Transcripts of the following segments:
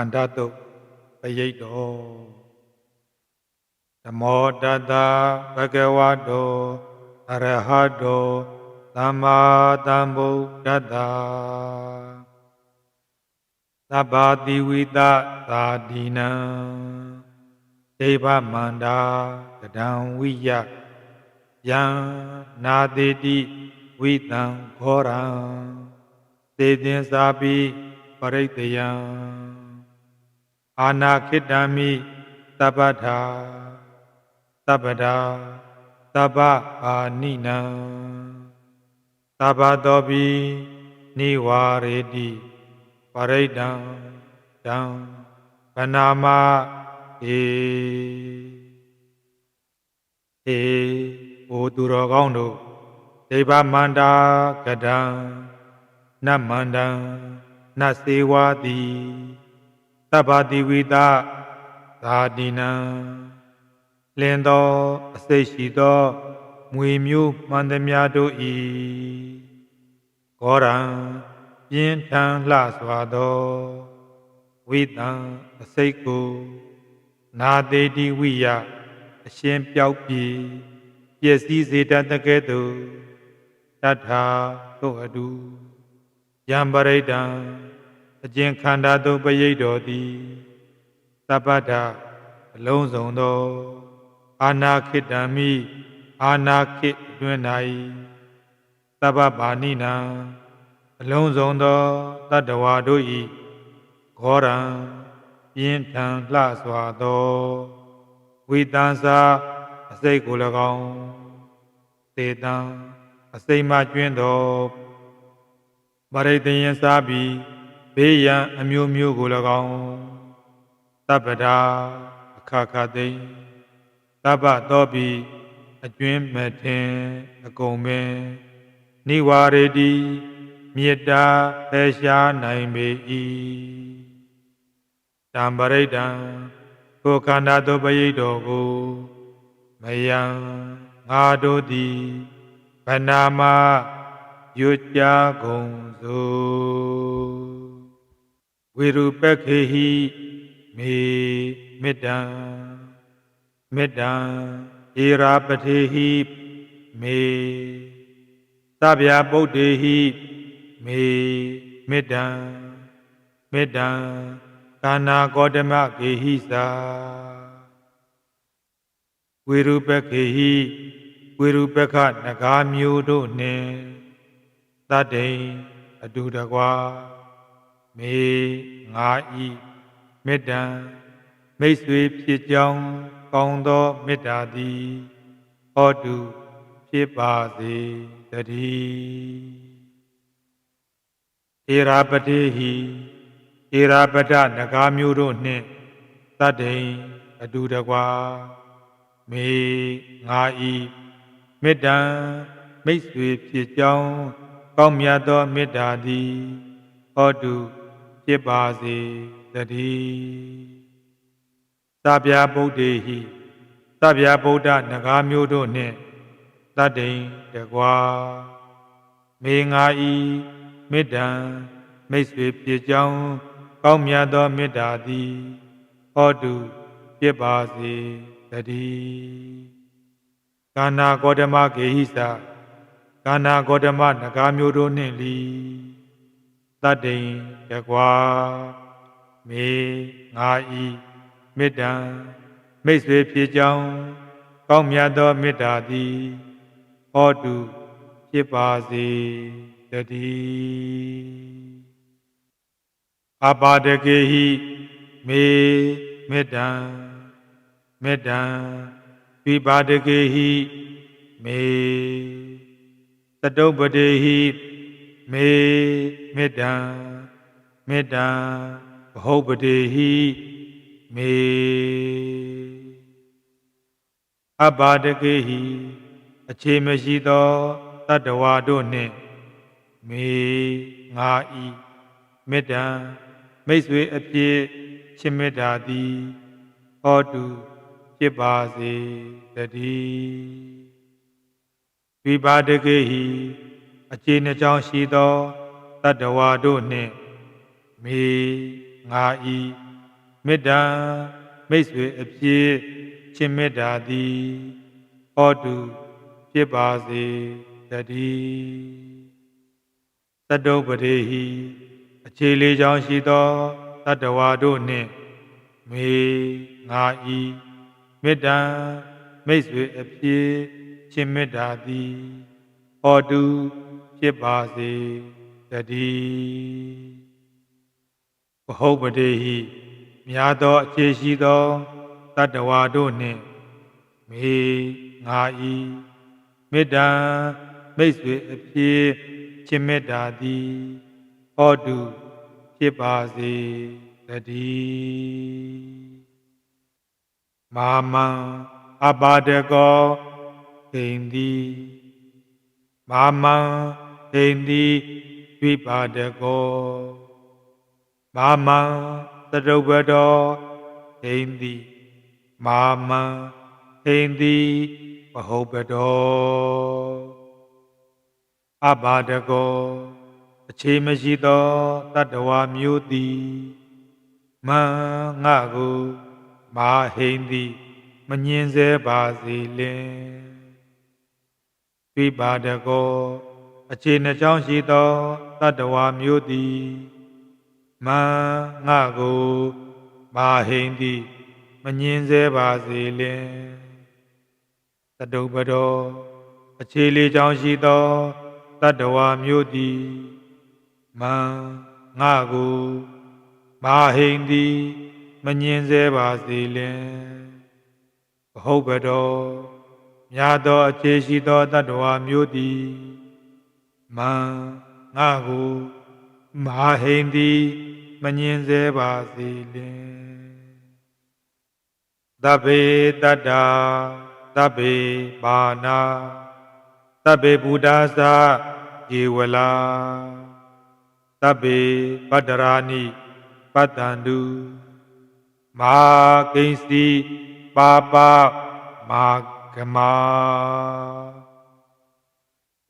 န္ဓာတုတ်ပရိတ်တော်ဓမ္မောတတဘဂဝတောအရဟတောသမ္မာသမ္ဗုဒ္ဓတ္တသဗ္ဗတိဝိတသာဒီနံဒိဗ္ဗမန္တာကဒံဝိယယံနာတိတိဝိတံခောရံသေတင်စာပိပရိတယံ အာနာခိတံမိသဗ္ဗထာသဗ္ဗတာသဗ္ဗအာနိနံသဗ္ဗတောပိနိဝါရေတိပရိဒံတံဗနာမေေဘိုသူတော်ကောင်းတို့ဒေဗမန္တာကဒံနတ်မန္တံနတ်စေဝါတိ သဗ္ဗတိဝိတသာတိနံလင်းသောအစိတ်ရှိသောမွေမျိုးမှန်သမျှတို့ဤဂောရံပြင်းထန်လှစွာသောဝိတံအစိတ်ကိုနာတေတိဝိယအရှင်ပြောက်ပြီပျက်စီးစေတတ်တဲ့ကဲ့သို့တထာတို့အတူယံပရိဒံ အကျင်ခန္ဓာသို့ပရိတ်တော်သည်သဗ္ဗတအလုံးစုံသော အာနာခိတံမိအာနာခိတွင်၌သဗ္ဗပါဏိနံအလုံးစုံသောတတ္တဝါတို့၏ခောရံပြင်းထန်လှစွာသောဝိတံစာအစိတ်ကို၎င်းသေတံအစိမ့်မှကျွင်းသောပရိတယင်စားပြီး ဘေးရန်အမျိုးမျိုးကို၎င်းတပ္ပဒါအခါခါသိမ့်တပ္ပသောပြီးအကျွင်းမထင်အကုန်ပင်နိဝါရေတိမေတ္တာဖယ်ရှားနိုင်ပေ၏တံပရိဒံကိုခန္ဓာသောပရိတ်တော်ကိုမယံငါတို့သည်ဗနာမရွတ်ကြကုန်စို့ ဝေရူပခေဟိမေမေတ္တံမေတ္တံဧရာပထေဟိမေသဗျာပုဒ္ဓေဟိမေမေတ္တံမေတ္တံကာနာကောတမကေဟိသာဝေရူပခေဟိဝေရူပခနဂါမျိုးတို့နှင့်တတ္တိန်အတူတကွာ မေငါဤမေတ္တံမိတ်ဆွေဖြစ်ကြောင်းကောင်းသောမေတ္တာသည်ဟောတုဖြစ်ပါစေတည်းဧရာပတိဟိဧရာပဒနဂါမျိုးတို့နှင့်တတ္တိန်အတူတကွာမေငါဤမေတ္တံမိတ်ဆွေဖြစ်ကြောင်းကောင်းမြတ်သောမေတ္တာသည်ဟောတု ဖြစ်ပါစေတည်းသဗ္ဗဗုဒ္ဓေဟိသဗ္ဗဗုဒ္ဓနဂါမျိုးတို့နှင့်တတ္တိန်တကွာမေငါဤမေတ္တံမိတ်ဆွေဖြစ်ကြောင်းကောင်းမြတ်သောမေတ္တာသည်ဟောတုဖြစ်ပါစေတည်းကာနာဂေါတမဂေဟိသကာနာဂေါတမနဂါမျိုးတို့နှင့်လီ တတ္တိန်တကွာမေငါဤမေတ္တံမိတ်ဆွေဖြစ်ကြောင်းကောင်းမြတ်သောမေတ္တာသည်ဟောတုဖြစ်ပါစေတည်းအပါဒကေဟိမေမေတ္တံမေတ္တံဝိပါဒကေဟိမေတတုပ္ပတေဟိ မေမေတ္တံမေတ္တံဘဟုပ္ပတေဟိမေအပါဒကေဟိအခြေမရှိသောတတ္တဝါတို့နှင့်မေငါဤမေတ္တံမိတ်ဆွေအဖြစ်ချစ်မေတ္တာသည်ဟောတုဖြစ်ပါစေတည်းဝိပါဒကေဟိ အခြေနှကြောင်းရှိသောတတ္တဝါတို့နှင့်မေငါဤမေတ္တာမိတ်ဆွေအဖြစ်ချင်းမေတ္တာသည်ဟောတုဖြစ်ပါစေတည်းသတ္တုပရိဟိအခြေလေးချောင်းရှိသောတတ္တဝါတို့နှင့်မေငါဤမေတ္တာမိတ်ဆွေအဖြစ်ချင်းမေတ္တာသည်ဟောတု ဖြစ်ပါစေတည်းဘဟုတ်ပတိဟိများသောအခြေရှိသောတတ္တဝါတို့နှင့်မေငါဤမေတ္တာမိတ်ဆွေအဖြစ်ချင်းမေတ္တာသည်ဟောတုဖြစ်ပါစေတည်းမာမံအပါဒကောဂိန္တိမာမံ ဂိန္တိဝိပါဒကောမာမံသရုပ်ဘတောဂိန္တိမာမံဂိန္တိပဟုတ်ဘတောအပါဒကောအခြေမရှိသောတတ္တဝါမျိုးသည်မံငါကိုမာဟိန္တိမငင်စေပါစေလင်ဝိပါဒကော အခြေနှကြောင်းရှိသောတတ္တဝါမျိုးသည်မံငါကိုမာဟိန္တိမငင်စေပါစေလင်တတုပတော်အခြေလေးကြောင်းရှိသောတတ္တဝါမျိုးသည်မံငါကိုမာဟိန္တိမငင်စေပါစေလင်ဘဟုတ်ဘတော်မြတ်သောအခြေရှိသောတတ္တဝါမျိုးသည် မံငါကိုမာဟိန္တိမငင်စေပါစေလင်သဗ္ဗေတတ္တာသဗ္ဗေပါဏာသဗ္ဗေဘုဒ္ဓါသယေဝလာသဗ္ဗေပတ္တရာနိပတ္တန္တုမာကိဉ္စီပါပမာကမာ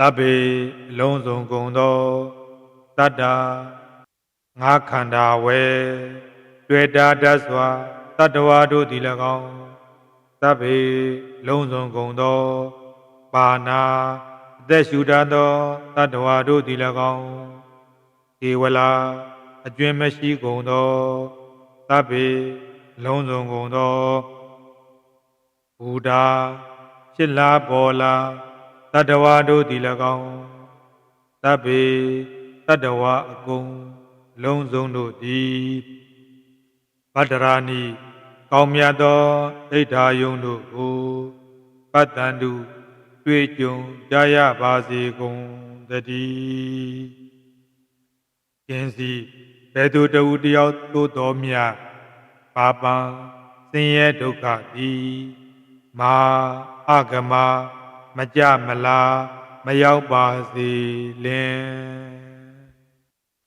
သဗ္ဗေအလုံးစုံကုန်သောတတ္တာငါခန္ဓာဝဲတွေ့တာတတ်စွာတတ္တဝါတို့သည်၎င်းသဗ္ဗေလုံးစုံကုန်သောပါဏာအသက်ရှူတတ်သောတတ္တဝါတို့သည်၎င်းေဝလာအကျွင်းမရှိကုန်သောသဗ္ဗေလုံးစုံကုန်သောဘုဒ္ဓဖြစ်လာပေါ်လာ တတ္တဝါတို့သည်၎င်းသဗ္ဗေတတ္တဝါအကုန်လုံးစုံတို့သည်ဗတ္တရာဏိကောင်းမြတ်သောဒိဋ္ဌာယုံတို့ကိုပတ္တန္တုတွေ့ကြုံကြရပါစေကုန်တည်းကျင်းစီဘယ်သူတဝူတယောက်သို့တော်မြတ်ပါပံဆင်းရဲဒုက္ခသည်မာအကမ မကြမလားမရောက်ပါစေလင်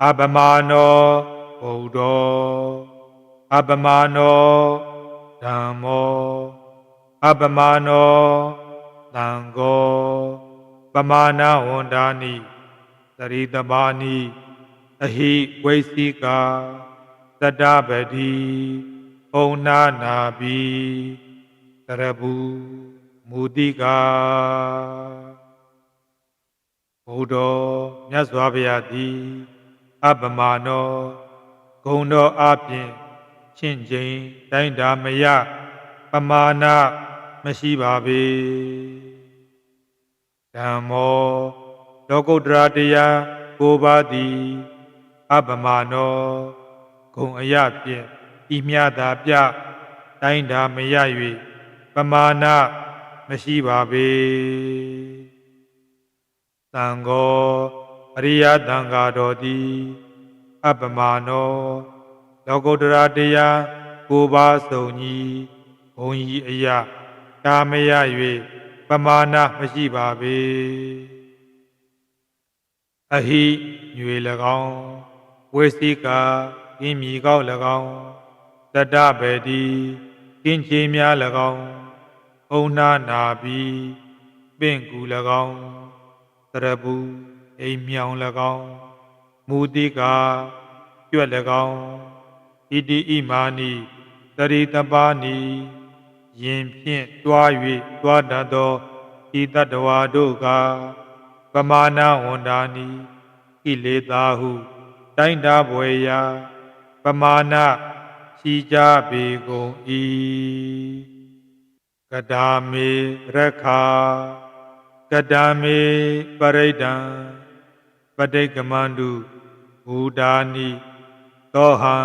အပမနောဘုဒ္ဓောအပမနောဓမ္မောအပမနောသံဃောပမာဏဝန္ဒာနိသရိတပါနိအဟိဝိသိကာတတပတိဩနာနာဘီတရဘူး မူတိကာဘုဒ္ဓမြတ်စွာဘုရားသည်အပမနောဂုံတော်အပြင်ချင်းချင်းတိုင်းတာမယပမာဏမရှိပါပေဓမ္မောလောကုတ္တရာတရားကိုပါသည်အပမနောဂုံအယဖြင့်ဤမြတာပြတိုင်းတာမရ၍ပမာဏ မရှိပါပေသံဃောအရိယသံဃာတော်သည်အပမနောလောကုတ္တရာတရားကိုပါစုံကြီးဘုံကြီးအယတာမရ၍ပမာဏမရှိပါပေအဟိညွေ၎င်းဝေစီကာကင်းမြီကောက်၎င်းတတဘေတိကင်းချေများ၎င်း အုံနာနာပြီးပင့်ကူ၎င်းတရဘူးအိမ်မြောင်၎င်းမူတိကာကျွက်၎င်းဣတိဣမာနိတရိတပါနီယင်ဖြင့်တွား၍တွားတတ်သောဤတတ္တဝါတို့ကပမာဏဝန္ဒာနီကိလေသာဟု တိုင်းတာဘွယ်ရာပမာဏရှိကြပေကုန်၏ ကဒါမေရခာကဒါမေပရိဒံပဋိကမန္တုဘူဒာနိသောဟံ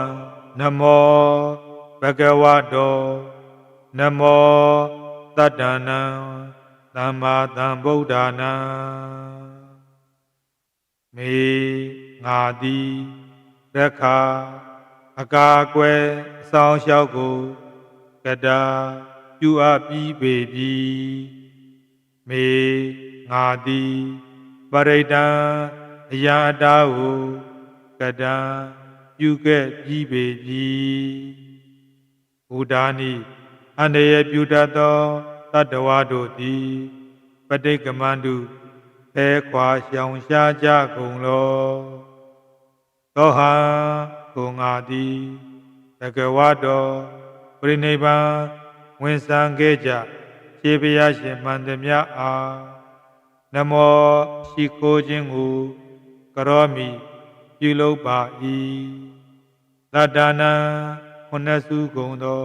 နမောဘဂဝတောနမောတတ္တနံသမ္မာသမ္ဗုဒ္ဓနာမေငါသည်ရခာအကာအကွယ်အဆောင်လျှောက်ကိုကတာ ပြုအပ်ပြီးပေပြီမေငါသည်ပရိဒံအရာအတားကိုကတာပြုခဲ့ပြီးပေပြီဘုဒ္ဓာနိအန္တရာယ်ပြုတတ်သောတတ္တဝါတို့သည်ပဋိကမန္တုဖဲခွာရှောင်ရှားကြကုန်လောသောဟံကိုငါသည်တကဝတော်ပြိနိဗ္ဗာန် ဝင်ဆံခဲ့ကြခြေဘုရားရှင်မန္တမြအားနမောရှိခိုးခြင်းကိုကရောမိပြုလုပ်ပါ၏သတ္တနာခုနစုကုန်သော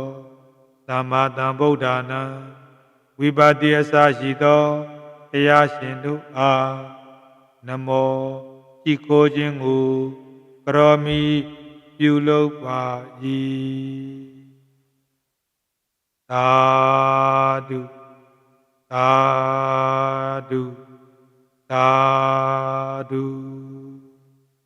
သမ္မာသမ္ဗုဒ္ဓနာဝိပါတိအစရှိသောတရားရှင်တို့အားနမောကြည်ခိုးခြင်းကိုကရောမိပြုလုပ်ပါ၏ သာဓုသာဓုသာဓု